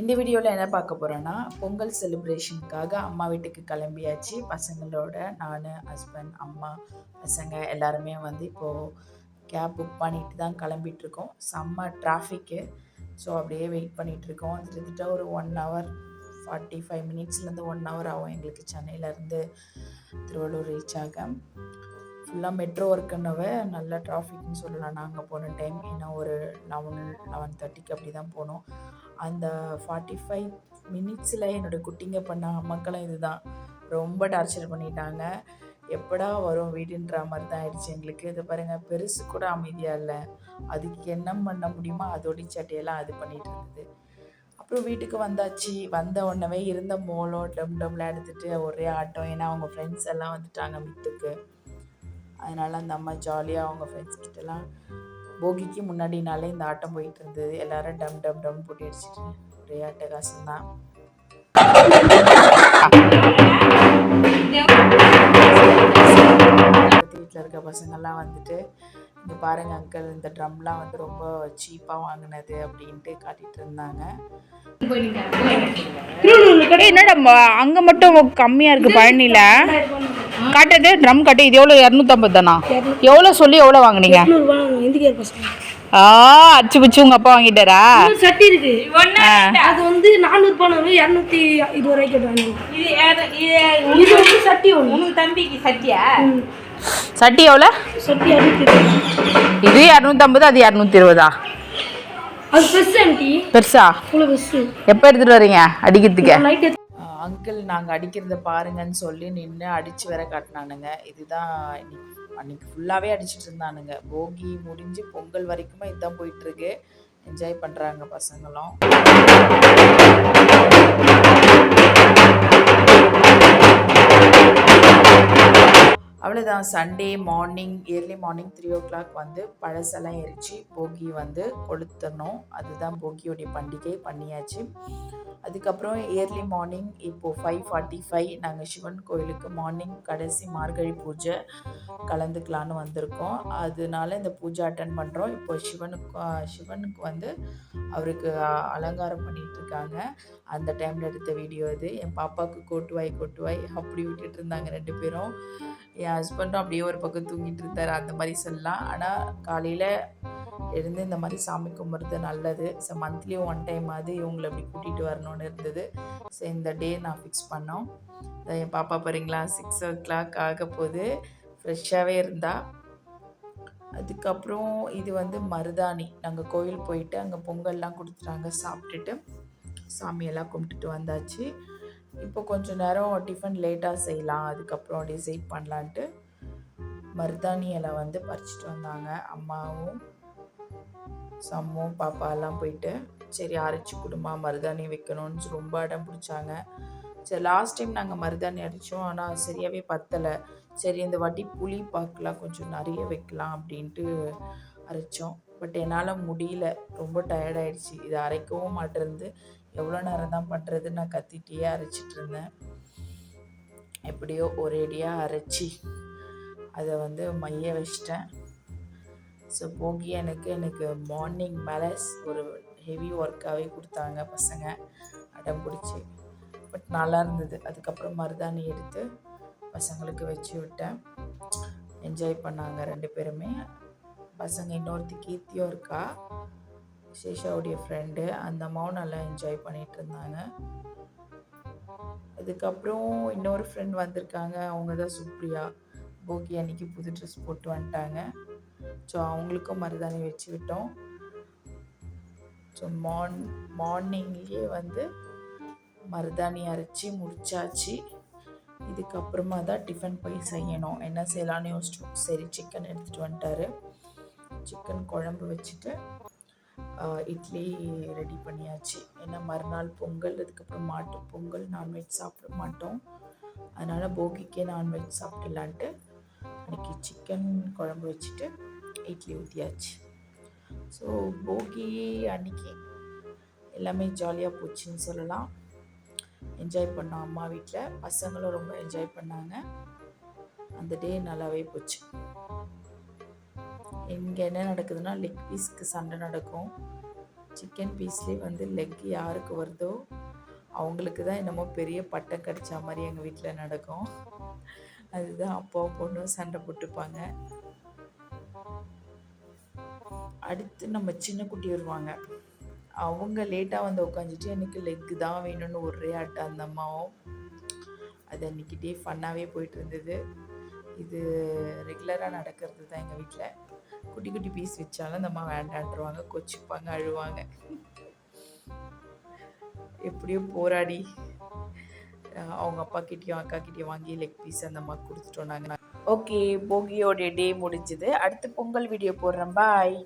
இந்த வீடியோவில் என்ன பார்க்க போகிறோன்னா பொங்கல் செலிப்ரேஷனுக்காக அம்மா வீட்டுக்கு கிளம்பியாச்சு. பசங்களோட நான் ஹஸ்பண்ட் அம்மா பசங்க எல்லாருமே வந்து இப்போது கேப் புக் பண்ணிட்டு தான் கிளம்பிட்டுருக்கோம். செம்ம டிராஃபிக்கு ஸோ அப்படியே வெயிட் பண்ணிகிட்ருக்கோம் கிட்டத்தட்ட ஒரு ஒன் ஹவர் ஃபார்ட்டி ஃபைவ் மினிட்ஸ்லேருந்து ஒன் ஹவர் ஆகும் எங்களுக்கு சென்னையிலேருந்து திருவள்ளூர் ரீச் ஆக. ஃபுல்லாக மெட்ரோ ஒர்க்குன்னவே நல்ல டிராஃபிக்னு சொல்லலாம். நாங்கள் போன டைம் இன்னும் ஒரு லெவன் லெவன் தேர்ட்டிக்கு அப்படி தான் போனோம். அந்த ஃபார்ட்டி ஃபைவ் மினிட்ஸில் என்னோடய குட்டிங்க பண்ண அம்மாக்களும் இதுதான். ரொம்ப டார்ச்சர் பண்ணிட்டாங்க. எப்படா வரும் வீடுன்ற மாதிரி தான் ஆயிடுச்சு எங்களுக்கு. இது பாருங்கள் பெருசு கூட அமைதியாக இல்லை. அதுக்கு என்ன பண்ண முடியுமோ அதோடைய சட்டையெல்லாம் அது பண்ணிகிட்டு இருந்தது. அப்புறம் வீட்டுக்கு வந்தாச்சு. வந்த உடனே இருந்த மோளம் டம் டம்லாம் எடுத்துகிட்டு ஒரே ஆட்டம். ஏன்னா அவங்க ஃப்ரெண்ட்ஸ் எல்லாம் வந்துட்டாங்க மித்துக்கு. அதனால் அந்த அம்மா ஜாலியாக அவங்க ஃப்ரெண்ட்ஸ் கிட்டலாம் போகிக்கு முன்னாடினாலே இந்த ஆட்டம் போயிட்டு இருந்தது எல்லாரும் டம் டம் டம் போட்டு அடிச்சிட்டு ஒரே அட்டகாசம் தான் வீட்டில் இருக்க பசங்கள்லாம் வந்துட்டு இங்கே பாருங்க அங்கிள் இந்த ட்ரம்லாம் வந்து ரொம்ப சீப்பாக வாங்கினது அப்படின்ட்டு காட்டிட்டு இருந்தாங்க. என்னடா ம- அங்க மட்டும் கம்மியா இருக்கு பழனில? காட்டுது ட்ரம் காட்டு இது எவ்வளோ இரநூத்தம்பது தானா? எவ்வளோ சொல்லி எவ்வளோ வாங்குனீங்க? ஆ அச்சு பிச்சு உங்க அப்பா வாங்கிட்டாரா? சட்டி இருக்கு. அது வந்து நானூறுபா வரும். இரநூத்தி ரூபாய்க்கு கேட்டாங்க இது வந்து சட்டி ஒன்று தம்பிக்கு சத்தியா சட்டி எவ்வளோ சட்டி இது இரநூத்தம்பது அது இரநூத்தி இருபதா அது பெருசு? பெருசா எப்போ எடுத்துட்டு வரீங்க? அடிக்கிறதுக்கு? அங்கிள் நாங்கள் அடிக்கிறத பாருங்கன்னு சொல்லி நின்று அடித்து வேற காட்டினானுங்க. இதுதான் இன்னைக்கு அன்னைக்கு ஃபுல்லாகவே அடிச்சிட்டு இருந்தானுங்க. போகி முடிஞ்சு பொங்கல் வரைக்குமே இதுதான் போயிட்டுருக்கு. என்ஜாய் பண்ணுறாங்க பசங்களும். அவ்வளோதான் Sunday morning early morning three o'clock வந்து பழசெல்லாம் எரித்து போகி வந்து கொளுத்தணும். அதுதான் போகியோடைய பண்டிகை பண்ணியாச்சு. அதுக்கப்புறம் ஏர்லி மார்னிங் இப்போது ஃபைவ் ஃபார்ட்டி ஃபைவ் நாங்கள் சிவன் கோயிலுக்கு மார்னிங் கடைசி மார்கழி பூஜை கலந்துக்கலான்னு வந்திருக்கோம். அதனால இந்த பூஜை அட்டன் பண்ணுறோம் இப்போ சிவனுக்கு சிவனுக்கு வந்து அவருக்கு அலங்காரம் பண்ணிகிட்ருக்காங்க இருக்காங்க. அந்த டைமில் எடுத்த வீடியோ இது. என் பாப்பாவுக்கு கொட்டுவாய் கொட்டுவாய் அப்படி விட்டுட்டு இருந்தாங்க ரெண்டு பேரும். என் ஹஸ்பண்டும் அப்படியே ஒரு பக்கம் தூங்கிட்டு இருந்தார். அந்த மாதிரி சொல்லலாம். ஆனால் காலையில் எழுந்து இந்த மாதிரி சாமி கும்பிட்றது நல்லது. ஸோ மந்த்லி ஒன் டைம் ஆகுது இவங்களை அப்படி கூட்டிகிட்டு வரணும்னு இருந்தது. ஸோ இந்த டே நான் ஃபிக்ஸ் பண்ணோம். என் பாப்பா பாருங்களா சிக்ஸ் ஓ கிளாக் ஆக போது ஃப்ரெஷ்ஷாகவே இருந்தா. அதுக்கப்புறம் இது வந்து மருதாணி. நாங்கள் கோயில் போயிட்டு அங்கே பொங்கல்லாம் கொடுத்துட்டாங்க சாப்பிட்டுட்டு சாமியெல்லாம் கும்பிட்டுட்டு வந்தாச்சு. இப்போ கொஞ்ச நேரம் டிஃபன் லேட்டாக செய்யலாம் அதுக்கப்புறம் டிசைட் பண்ணலான்ட்டு மருதாணி இலை வந்து பறிச்சிட்டு வந்தாங்க. அம்மாவும் சம்மும் பாப்பாலாம் போயிட்டு சரி அரைச்சி கொடுமா மருதாணி வைக்கணும்னு ரொம்ப அடம் பிடிச்சாங்க. சரி லாஸ்ட் டைம் நாங்கள் மருதாணி அடித்தோம் ஆனால் சரியாகவே பத்தலை. சரி இந்த வாட்டி புளி பாக்கெலாம் கொஞ்சம் நிறைய வைக்கலாம் அப்படின்ட்டு அரைச்சோம். பட் என்னால் முடியல ரொம்ப டயர்டாயிடுச்சு இது அரைக்கவும் மாட்டேருந்து எவ்வளோ நேரம் தான் பண்ணுறது நான் கத்திட்டே அரைச்சிட்டு இருந்தேன் எப்படியோ ஒரேடியாக அரைச்சி அதை வந்து மைய வச்சிட்டேன். ஸோ போகி எனக்கு எனக்கு மார்னிங் மேலே ஒரு ஹெவி ஒர்க்காகவே கொடுத்தாங்க பசங்க. அடம் பிடிச்சி. பட் நல்லா இருந்தது. அதுக்கப்புறம் மருதாணி எடுத்து பசங்களுக்கு வச்சு விட்டேன். என்ஜாய் பண்ணாங்க ரெண்டு பேருமே. பசங்க இன்னொருத்தி கீர்த்தியும் இருக்கா. சேஷாவுடைய ஃப்ரெண்டு அந்த அம்மாவும் நல்லா என்ஜாய் பண்ணிட்டு இருந்தாங்க அதுக்கப்புறம் இன்னொரு ஃப்ரெண்ட் வந்திருக்காங்க அவங்க தான் சுப்ரியா. போகி அன்னைக்கு புது ட்ரெஸ் போட்டு வந்துட்டாங்க. ஸோ அவங்களுக்கும் மருதாணி வச்சு விட்டோம். ஸோ மார்ன் மார்னிங்லேயே வந்து மருதாணி அரைச்சி முடிச்சாச்சு. இதுக்கப்புறமா தான் டிஃபன் போய் செய்யணும். என்ன செய்யலான்னு யோசிச்சோம். சரி சிக்கன் எடுத்துகிட்டு வந்துட்டாரு. சிக்கன் குழம்பு வச்சுட்டு இட்லி ரெடி பண்ணியாச்சு. ஏன்னா மறுநாள் பொங்கல் அதுக்கப்புறம் மாட்டு பொங்கல் நான்வெஜ் சாப்பிட மாட்டோம். அதனால் போகிக்கே நான்வெஜ் சாப்பிடலான்ட்டு அன்றைக்கி சிக்கன் குழம்பு வச்சுட்டு இட்லி ஊற்றியாச்சு ஸோ போகி அன்னைக்கு எல்லாமே ஜாலியாக போச்சுன்னு சொல்லலாம். என்ஜாய் பண்ணோம் அம்மா வீட்டில் பசங்களும் ரொம்ப என்ஜாய் பண்ணாங்க. அந்த டே நல்லாவே போச்சு. இங்கே என்ன நடக்குதுன்னா லெக் பீஸ்க்கு சண்டை நடக்கும். சிக்கன் பீஸ்லேயே வந்து லெக் யாருக்கு வருதோ அவங்களுக்கு தான் என்னமோ பெரிய பட்டம் கிடைச்ச மாதிரி எங்கள் வீட்டில் நடக்கும். அதுதான் அப்பாவும் பொண்ணும் சண்டை போட்டுப்பாங்க. அடுத்து நம்ம சின்ன குட்டி வருவாங்க. அவங்க லேட்டாக வந்து உட்காந்துட்டு எனக்கு லெக்கு தான் வேணும்னு ஒரே ஆட்டம் அந்த அம்மாவும். அது அன்றைக்கி டே ஃபன்னாகவே போயிட்டு இருந்தது. இது ரெகுலராக நடக்கிறது தான் எங்கள் வீட்டில் குட்டி குட்டி பீஸ் வச்சாலும் அந்த அம்மா வேண்டான்றுவாங்க கொச்சிப்பாங்க அழுவாங்க. எப்படியோ போராடி அவங்க அப்பா கிட்டேயும் அக்கா கிட்டேயும் வாங்கி லெக் பீஸ் அந்த அம்மா கொடுத்துட்டோம் நாங்கள் ஓகே போகியோடைய டே முடிஞ்சது. அடுத்து பொங்கல் வீடியோ போடுறேன் பாய்